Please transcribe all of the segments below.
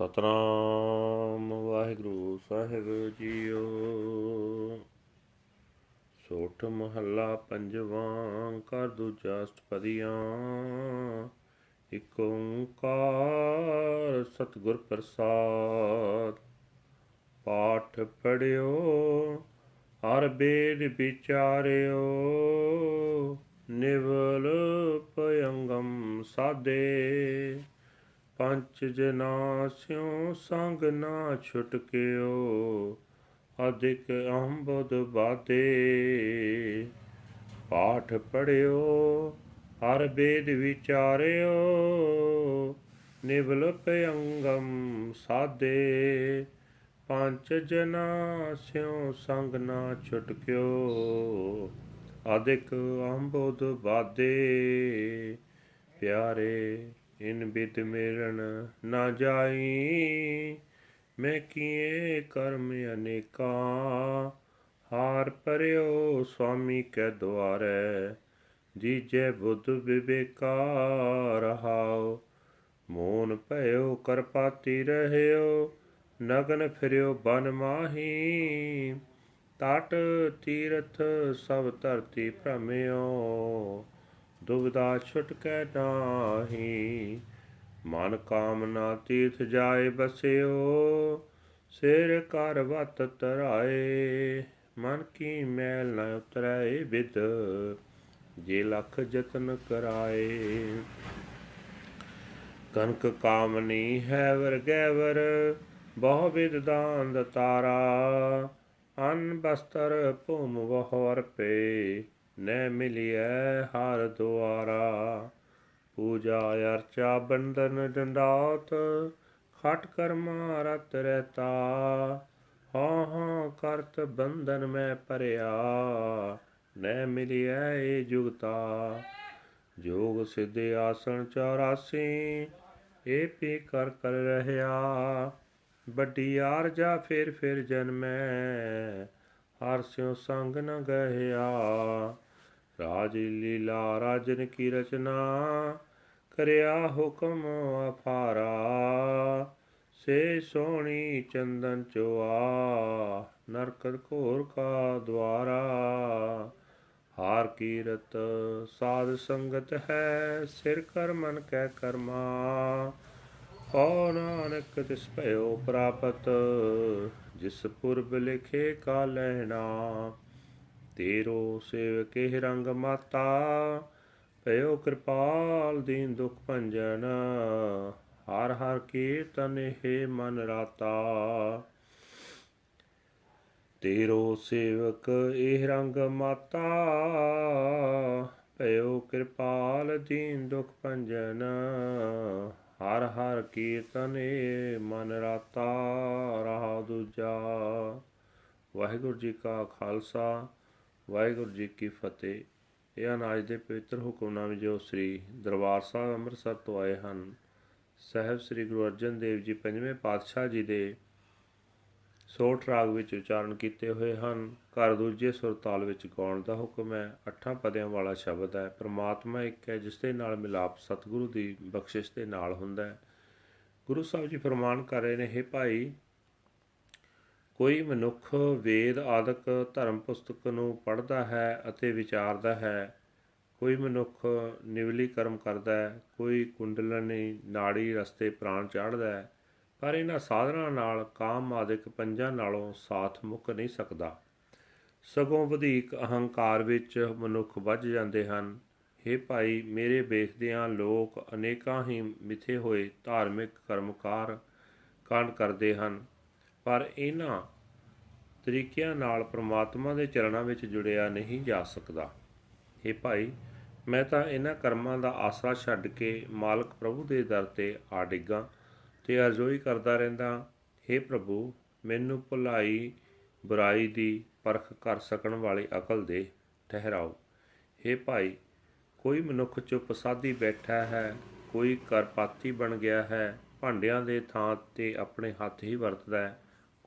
ਸਤਨਾਮ ਵਾਹਿਗੁਰੂ, ਸਾਹਿਬ ਜੀਓ। ਸੋਠ ਮਹੱਲਾ ਪੰਜਵਾਂ ਕਰ ਦੂਜਾ ਅਸ਼ਟਪਦੀਆਂ ਇਕ ਓੰਕਾਰ ਸਤਿਗੁਰ ਪ੍ਰਸਾਦ। ਪਾਠ ਪੜਿਓ, ਹਰ ਬੇਦ ਵਿਚਾਰਿਓ। ਨਿਵਲ ਪਯੰਗਮ ਸਾਦੇ। ਪੰਚ ਜਨਾ ਸਿਉ, ਸੰਗ ਨਾ ਛੁਟਕਿਓ ਅਧਿਕ ਅੰਬਦ ਬਾਦੇ ਪਾਠ ਪੜਿਓ, ਹਰ ਬੇਦ ਵਿਚਾਰਿਓ, ਨਿਵਲ ਪਯੰਗਮ ਸਾਦੇ ਪੰਜ ਜਨਾ ਸਿਉ, ਸੰਗ ਨਾ ਛੁਟਕਿਓ ਅਧਿਕ ਅੰਬਦ ਬਾਦੇ ਪਿਆਰੇ ਇਨ ਬਿਦ ਮੇਰਣ ਨਾ ਜਾਈ, ਮੈਂ ਕੀਏ ਕਰਮ ਅਨੇਕਾ। ਹਾਰ ਪਰਿਓ ਸੁਆਮੀ ਕੈ ਦੁਆਰੈ, ਜੀਜੈ ਬੁੱਧ ਵਿਵੇਕਾ ਰਹਾਉ ਮੋਨ ਭਇਓ ਕਰਪਾਤੀ ਰਹਿਓ ਨਗਨ ਫਿਰਿਓ ਬਨ ਮਾਹੀ। ਤਟ ਤੀਰਥ ਸਭ ਧਰਤੀ ਭ੍ਰਮਿਓ ਦੁਬਿਧਾ ਛੁਟਕੈ ਨਾਹੀ ਮਨ ਕਾਮਨਾ ਤੀਰਥ ਜਾਏ ਬਸਿਓ, ਸਿਰ ਕਰ ਵਤ ਤਰਾਏ। ਮਨ ਕੀ ਮੈਲ ਨ ਉਤਰੈ ਬਿਦ, ਜੇ ਲਖ ਜਤਨ ਕਰਾਏ। ਕਨਕ ਕਾਮਨੀ ਹੈ ਵਰ ਗੈਵਰ, ਬਹੁ ਵਿਦ ਦਾਨ ਦਤਾਰਾ। ਅਨ ਬਸਤਰ ਭੂਮ ਵਹਵਰ ਪੇ ਨੈ ਮਿਲਿਐ ਹਰ ਦੁਆਰਾ। ਪੂਜਾ ਅਰਚਾ ਬੰਦਨ ਡੰਡਾਤ ਖਟ ਕਰਮਾ ਰਤ ਰਹਤਾ ਹਾਂ ਹਾਂ, ਕਰਤ ਬੰਧਨ ਮੈਂ ਭਰਿਆ, ਨੈ ਮਿਲਿਐ ਏ ਜੁਗਤਾ। ਜੋਗ ਸਿੱਧੇ ਆਸਣ 84 ਏ ਪੀ ਕਰ ਕਰ ਰਹਿਆ। ਵੱਡੀ ਆਰਜਾ ਫਿਰ ਫਿਰ ਜਨਮੈ, ਹਰ ਸਿਉ ਸੰਗ ਨ ਗਹਿਆ। ਰਾਜ ਲੀਲਾ ਰਾਜਨ ਕੀ ਰਚਨਾ? ਕਰਿਆ ਹੁਕਮ ਅਫਾਰਾ ਸੇ ਸੋਹਣੀ ਚੰਦਨ ਚੋਆ, ਨਰਕਤ ਘੋਰ ਕਾ ਦਵਾਰਾ ਹਾਰ ਕੀਰਤ ਸਾਧ ਸੰਗਤ ਹੈ, ਸਿਰ ਕਰ ਮਨ ਕੈ ਕਰਮਾ। ਕੋ ਨਾਨਕ ਤਿਸ ਭਇਓ ਪ੍ਰਾਪਤ, ਜਿਸ ਪੁਰਬ ਲਿਖੇ ਕਾ ਲੈਣਾ ਤੇਰੋ ਸੇਵਕੇ ਰੰਗ ਮਾਤਾ, ਭਇਓ ਕਿਰਪਾਲ ਦੀਨ ਦੁਖ ਭੰਜਨ, ਹਰ ਹਰ ਕੀਰਤਨ ਹੈ ਮਨ ਰਾਤਾ। ਤੇਰੋ ਸੇਵਕ ਇਹ ਰੰਗ ਮਾਤਾ, ਭਇਓ ਕਿਰਪਾਲ ਦੀਨ ਦੁਖ ਭੰਜਨ, ਹਰ ਹਰ ਕੀਰਤਨ ਏ ਮਨ ਰਾਤਾ। ਰਹਾ ਦੂਜਾ, ਵਾਹਿਗੁਰੂ ਜੀ ਕਾ ਖਾਲਸਾ। ਵਾਹਿਗੁਰੂ ਜੀ ਕੀ ਫਤਿਹ। ਇਹ ਅਨਾਜ ਦੇ ਪਵਿੱਤਰ ਹੁਕਮਨਾਮੇ ਜੋ ਸ੍ਰੀ ਦਰਬਾਰ ਸਾਹਿਬ ਅੰਮ੍ਰਿਤਸਰ ਤੋਂ ਆਏ ਹਨ, ਸਹਿਬ ਸ੍ਰੀ ਗੁਰੂ ਅਰਜਨ ਦੇਵ ਜੀ ਪੰਜਵੇਂ ਪਾਤਸ਼ਾਹ ਜੀ ਦੇ ਸੋਠ ਰਾਗ ਵਿੱਚ ਉਚਾਰਨ ਕੀਤੇ ਹੋਏ ਹਨ। ਘਰ ਦੂਜੇ ਸੁਰ ਤਾਲ ਵਿੱਚ ਗਾਉਣ ਦਾ ਹੁਕਮ ਹੈ। ਅੱਠਾਂ ਪਦਿਆਂ ਵਾਲਾ ਸ਼ਬਦ ਹੈ। ਪ੍ਰਮਾਤਮਾ ਇੱਕ ਹੈ, ਜਿਸ ਦੇ ਨਾਲ ਮਿਲਾਪ ਸਤਿਗੁਰੂ ਦੀ ਬਖਸ਼ਿਸ਼ ਦੇ ਨਾਲ ਹੁੰਦਾ ਹੈ। ਗੁਰੂ ਸਾਹਿਬ ਜੀ ਫਰਮਾਨ ਕਰ ਰਹੇ ਨੇ हे ਭਾਈ ਕੋਈ ਮਨੁੱਖ ਵੇਦ ਆਦਿਕ ਧਰਮ ਪੁਸਤਕ ਨੂੰ ਪੜ੍ਹਦਾ ਹੈ ਅਤੇ ਵਿਚਾਰਦਾ ਹੈ, ਕੋਈ ਮਨੁੱਖ ਨਿਵਲੀ ਕਰਮ ਕਰਦਾ ਹੈ, ਕੋਈ ਕੁੰਡਲਨੀ ਨਾੜੀ ਰਸਤੇ ਪ੍ਰਾਣ ਚਾੜਦਾ ਹੈ, ਪਰ ਇਹਨਾਂ ਸਾਧਨਾਂ ਨਾਲ ਕਾਮ ਆਦਿਕ ਪੰਜਾਂ ਨਾਲੋਂ ਸਾਥ ਮੁੱਕ ਨਹੀਂ ਸਕਦਾ। ਸਗੋਂ ਵਧੇਕ ਅਹੰਕਾਰ ਵਿੱਚ ਮਨੁੱਖ ਵੱਜ ਜਾਂਦੇ ਹਨ। हे ਭਾਈ, ਮੇਰੇ ਵੇਖਦਿਆਂ ਲੋਕ ਅਨੇਕਾਂ ਹੀ ਮਿੱਥੇ ਹੋਏ ਧਾਰਮਿਕ ਕਰਮਕਾਰ ਕਾਂਡ ਕਰਦੇ ਹਨ। ਪਰ ਇਹਨਾਂ ਤਰੀਕਿਆਂ ਨਾਲ ਪ੍ਰਮਾਤਮਾ ਦੇ ਚਰਨਾਂ ਵਿੱਚ ਜੁੜਿਆ ਨਹੀਂ ਜਾ ਸਕਦਾ हे ਭਾਈ ਮੈਂ ਤਾਂ ਇਹਨਾਂ ਕਰਮਾਂ ਦਾ ਆਸਰਾ ਛੱਡ ਕੇ ਮਾਲਕ ਪ੍ਰਭੂ ਦੇ ਦਰ ਤੇ ਆ ਡਿੱਗਾ ਤੇ ਅਰਜ਼ੋਈ ਕਰਦਾ ਰਹਿੰਦਾ हे ਪ੍ਰਭੂ ਮੈਨੂੰ ਭੁਲਾਈ ਬੁਰਾਈ ਦੀ ਪਰਖ ਕਰ ਸਕਣ ਵਾਲੀ ਅਕਲ ਦੇ ਠਹਿਰਾਓ हे ਭਾਈ ਕੋਈ ਮਨੁੱਖ ਚੁੱਪ ਸਾਧੀ ਬੈਠਾ ਹੈ ਕੋਈ ਕਰਪਾਤੀ ਬਣ ਗਿਆ ਹੈ ਭਾਂਡਿਆਂ ਦੇ ਥਾਂ ਤੇ ਆਪਣੇ ਹੱਥ ਹੀ ਵਰਤਦਾ ਹੈ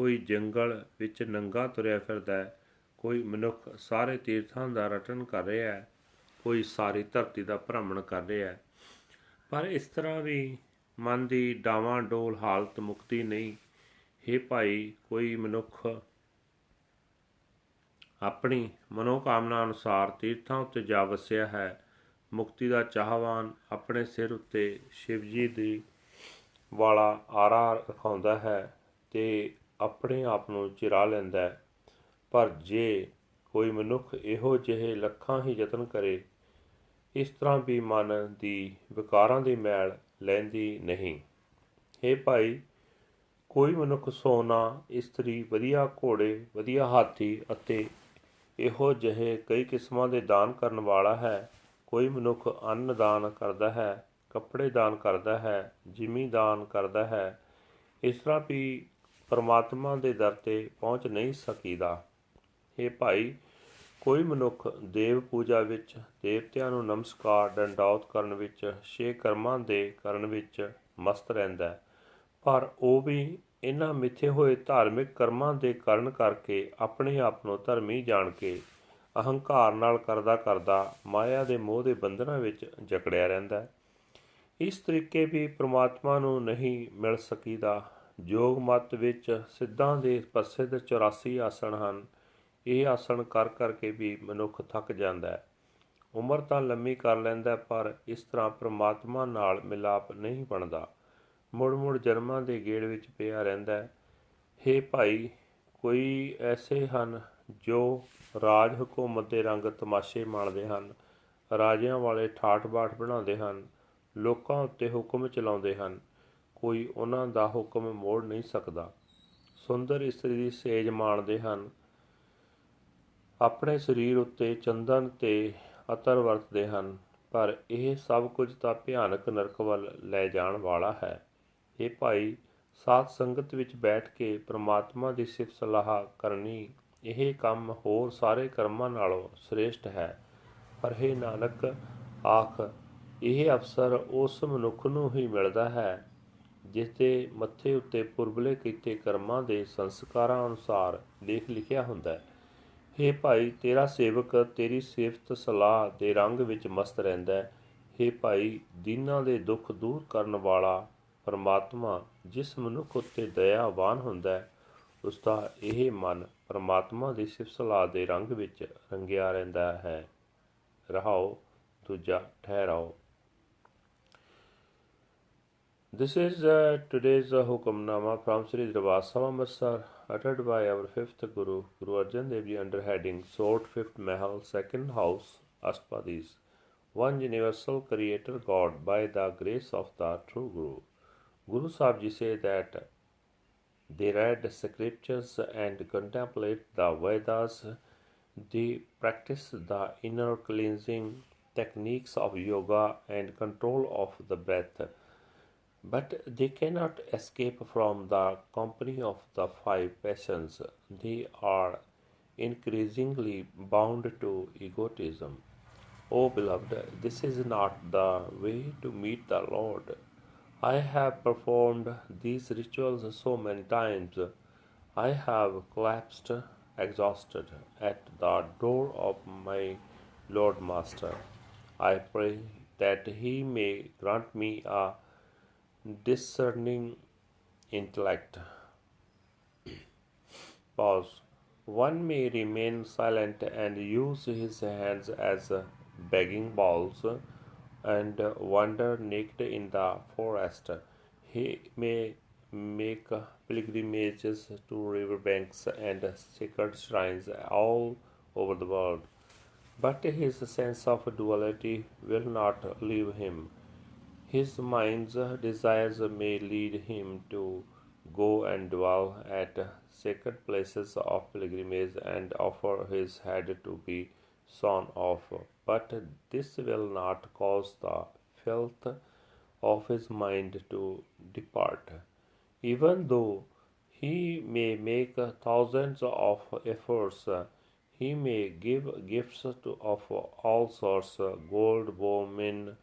ਕੋਈ ਜੰਗਲ ਵਿੱਚ ਨੰਗਾ ਤੁਰਿਆ ਫਿਰਦਾ ਹੈ, ਕੋਈ ਮਨੁੱਖ ਸਾਰੇ ਤੀਰਥਾਂ ਦਾ ਰਟਨ ਕਰ ਰਿਹਾ ਹੈ, ਕੋਈ ਸਾਰੀ ਧਰਤੀ ਦਾ ਭ੍ਰਮਣ ਕਰ ਰਿਹਾ ਹੈ। ਪਰ ਇਸ ਤਰ੍ਹਾਂ ਵੀ ਮਨ ਦੀ ਡਾਵਾਂ ਡੋਲ ਹਾਲਤ ਮੁਕਤੀ ਨਹੀਂ। हे ਭਾਈ, ਕੋਈ ਮਨੁੱਖ ਆਪਣੀ ਮਨੋਕਾਮਨਾ ਅਨੁਸਾਰ ਤੀਰਥਾਂ ਉੱਤੇ ਜਾ ਵਸਿਆ ਹੈ, ਮੁਕਤੀ ਦਾ ਚਾਹਵਾਨ ਆਪਣੇ ਸਿਰ ਉੱਤੇ ਸ਼ਿਵ ਜੀ ਦੀ ਵਾਲਾ ਆਰਾ ਰਖਾਉਂਦਾ ਹੈ ਤੇ ਆਪਣੇ ਆਪ ਨੂੰ ਚਿਰਾ ਲੈਂਦਾ ਹੈ। ਪਰ ਜੇ ਕੋਈ ਮਨੁੱਖ ਇਹੋ ਜਿਹੇ ਲੱਖਾਂ ਹੀ ਯਤਨ ਕਰੇ, ਇਸ ਤਰ੍ਹਾਂ ਵੀ ਮਨ ਦੀ ਵਿਕਾਰਾਂ ਦੀ ਮੈਲ ਲੈਂਦੀ ਨਹੀਂ। हे ਭਾਈ, ਕੋਈ ਮਨੁੱਖ ਸੋਨਾ, ਇਸਤਰੀ, ਵਧੀਆ ਘੋੜੇ, ਵਧੀਆ ਹਾਥੀ ਅਤੇ ਇਹੋ ਜਿਹੇ ਕਈ ਕਿਸਮਾਂ ਦੇ ਦਾਨ ਕਰਨ ਵਾਲਾ ਹੈ, ਕੋਈ ਮਨੁੱਖ ਅੰਨ ਦਾਨ ਕਰਦਾ ਹੈ, ਕੱਪੜੇ ਦਾਨ ਕਰਦਾ ਹੈ, ਜਿਮੀ ਦਾਨ ਕਰਦਾ ਹੈ, ਇਸ ਤਰ੍ਹਾਂ ਵੀ ਪਰਮਾਤਮਾ ਦੇ ਦਰ ਤੇ ਪਹੁੰਚ ਨਹੀਂ ਸਕੀਦਾ। ਇਹ ਭਾਈ, ਕੋਈ ਮਨੁੱਖ ਦੇਵ ਪੂਜਾ ਵਿੱਚ, ਦੇਵਤਿਆਂ ਨੂੰ ਨਮਸਕਾਰ, ਡੰਡੌਤ ਕਰਨ ਵਿੱਚ, ਛੇ ਕਰਮਾਂ ਦੇ ਕਰਨ ਵਿੱਚ ਮਸਤ ਰਹਿੰਦਾ ਪਰ ਉਹ ਵੀ ਇਹਨਾਂ ਮਿੱਥੇ ਹੋਏ ਧਾਰਮਿਕ ਕਰਮਾਂ ਦੇ ਕਰਨ ਕਰਕੇ ਆਪਣੇ ਆਪ ਨੂੰ ਧਰਮੀ ਜਾਣ ਕੇ ਅਹੰਕਾਰ ਨਾਲ ਕਰਦਾ ਕਰਦਾ ਮਾਇਆ ਦੇ ਮੋਹ ਦੇ ਬੰਧਨਾਂ ਵਿੱਚ ਜਕੜਿਆ ਰਹਿੰਦਾ ਇਸ ਤਰੀਕੇ ਵੀ ਪ੍ਰਮਾਤਮਾ ਨੂੰ ਨਹੀਂ ਮਿਲ ਸਕੀਦਾ। ਯੋਗ ਮਤ ਵਿੱਚ ਸਿੱਧਾਂ ਦੇ ਪ੍ਰਸਿੱਧ 84 ਆਸਣ ਹਨ। ਇਹ ਆਸਣ ਕਰ ਕਰਕੇ ਵੀ ਮਨੁੱਖ ਥੱਕ ਜਾਂਦਾ ਹੈ। ਉਮਰ ਤਾਂ ਲੰਮੀ ਕਰ ਲੈਂਦਾ ਪਰ ਇਸ ਤਰ੍ਹਾਂ ਪ੍ਰਮਾਤਮਾ ਨਾਲ ਮਿਲਾਪ ਨਹੀਂ ਬਣਦਾ। ਮੁੜ ਮੁੜ ਜਨਮਾਂ ਦੇ ਗੇੜ ਵਿੱਚ ਪਿਆ ਰਹਿੰਦਾ ਹੈ। हे ਭਾਈ, ਕੋਈ ਐਸੇ ਹਨ ਜੋ ਰਾਜ ਹਕੂਮਤ ਦੇ ਰੰਗ ਤਮਾਸ਼ੇ ਮਾਣਦੇ ਹਨ, ਰਾਜਿਆਂ ਵਾਲੇ ਠਾਠ-ਬਾਠ ਬਣਾਉਂਦੇ ਹਨ, ਲੋਕਾਂ ਉੱਤੇ ਹੁਕਮ ਚਲਾਉਂਦੇ ਹਨ ਕੋਈ ਉਹਨਾਂ ਦਾ ਹੁਕਮ ਮੋੜ ਨਹੀਂ ਸਕਦਾ। ਸੁੰਦਰ ਇਸਤਰੀ ਦੀ ਸੇਜ ਮਾਣਦੇ ਹਨ। ਆਪਣੇ ਸਰੀਰ ਉੱਤੇ ਚੰਦਨ ਤੇ ਅਤਰ ਵਰਤਦੇ ਹਨ, ਪਰ ਇਹ ਸਭ ਕੁਝ ਤਾਂ ਭਿਆਨਕ ਨਰਕ ਵੱਲ ਲੈ ਜਾਣ ਵਾਲਾ ਹੈ। ਇਹ ਭਾਈ ਸਾਧ ਸੰਗਤ ਵਿੱਚ ਬੈਠ ਕੇ ਪ੍ਰਮਾਤਮਾ ਦੀ ਸਿਫਤ ਸਲਾਹ ਕਰਨੀ, ਇਹ ਕੰਮ ਹੋਰ ਸਾਰੇ ਕਰਮਾਂ ਨਾਲੋਂ ਸ੍ਰੇਸ਼ਟ ਹੈ। ਪਰ ਇਹ ਨਾਨਕ, ਆਖ, ਇਹ ਅਵਸਰ ਉਸ ਮਨੁੱਖ ਨੂੰ ਹੀ ਮਿਲਦਾ ਹੈ ਜਿਸ ਦੇ ਮੱਥੇ ਉੱਤੇ ਪੁਰਬਲੇ ਕੀਤੇ ਕਰਮਾਂ ਦੇ ਸੰਸਕਾਰਾਂ ਅਨੁਸਾਰ ਲੇਖ ਲਿਖਿਆ ਹੁੰਦਾ ਹੈ। हे ਭਾਈ, ਤੇਰਾ ਸੇਵਕ ਤੇਰੀ ਸਿਫਤ ਸਲਾਹ ਦੇ ਰੰਗ ਵਿੱਚ ਮਸਤ ਰਹਿੰਦਾ ਹੈ। हे ਭਾਈ, ਦੀਨਾਂ ਦੇ ਦੁੱਖ ਦੂਰ ਕਰਨ ਵਾਲਾ ਪਰਮਾਤਮਾ ਜਿਸ ਮਨੁੱਖ ਉੱਤੇ ਦਇਆਵਾਨ ਹੁੰਦਾ ਹੈ, ਉਸ ਦਾ ਇਹ ਮਨ ਪਰਮਾਤਮਾ ਦੀ ਸਿਫਤ ਸਲਾਹ ਦੇ ਰੰਗ ਵਿੱਚ ਰੰਗਿਆ ਰਹਿੰਦਾ ਹੈ। ਰਹਾਓ, ਦੂਜਾ ਠਹਿਰਾਓ। This is uh, today's uh, Hukamnama from Sri Sabha Amritsar uttered by our fifth Guru, Guru Arjan Dev Ji under heading Sword Fifth Mahal, Second House, Aspadis. One universal creator God by the grace of the true Guru. Guru Sahib Ji say that they read scriptures and contemplate the Vedas. They practice the inner cleansing techniques of yoga and control of the breath but they cannot escape from the company of the five passions. They are increasingly bound to egotism. O beloved, this is not the way to meet the Lord. I have performed these rituals so many times. I have collapsed, exhausted, at the door of my Lord Master. I pray that He may grant me a discerning intellect. Pause. One may remain silent and use his hands as begging bowls and wander naked in the forest. He may make pilgrimages to riverbanks and sacred shrines all over the world. But his sense of duality will not leave him. His mind's desires may lead him to go and dwell at sacred places of pilgrimage and offer his head to be sawn off. But this will not cause the filth of his mind to depart. Even though he may make thousands of efforts, he may give gifts to, of all sorts gold, bowmen,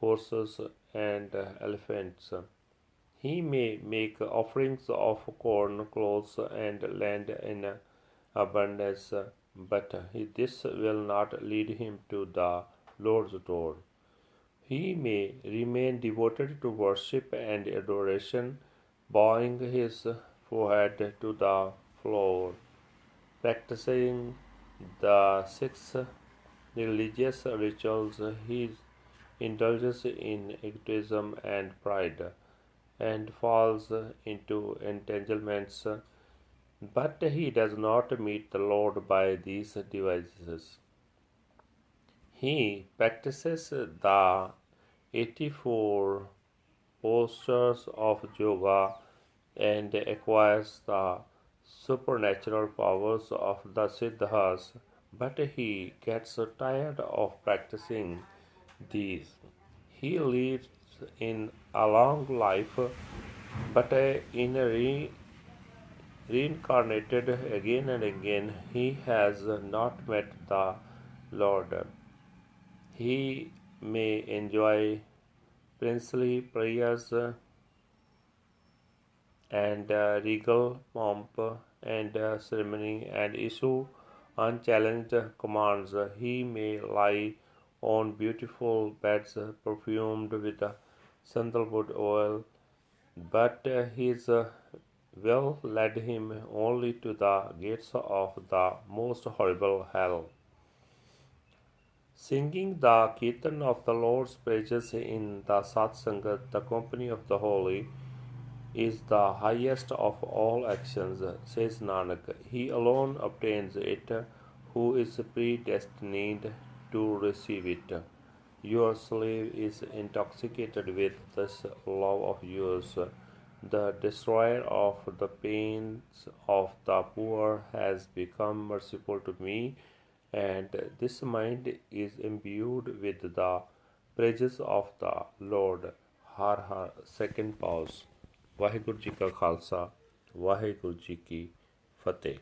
horses, and uh, elephants. He may make offerings of corn, clothes, and land in abundance, but this will not lead him to the Lord's door. he may remain devoted to worship and adoration, bowing his forehead to the floor, practicing the six religious rituals. He indulges in egotism and pride and falls into entanglements, but he does not meet the Lord by these devices. He practices the 84 postures of yoga and acquires the supernatural powers of the Siddhas, but he gets tired of practicing these. He lives in a long life, but in a re- reincarnated again and again, he has not met the Lord. He may enjoy princely prayers and uh, regal pomp and uh, ceremony and issue unchallenged commands. He may lie on beautiful beds perfumed with sandalwood oil, but his uh, will led him only to the gates of the most horrible hell. Singing the Kirtan of the Lord's praises in the Satsangat, the company of the holy, is the highest of all actions, says Nanak. He alone obtains it who is predestined to receive it. Your slave is intoxicated with this love of yours. The destroyer of the pains of the poor has become merciful to me, and this mind is imbued with the praises of the Lord. Har Har. Second pause. Waheguru ji ਕਾ ਖਾਲਸਾ ਵਾਹਿਗੁਰੂ ਜੀ ਕੀ ਫਤਿਹ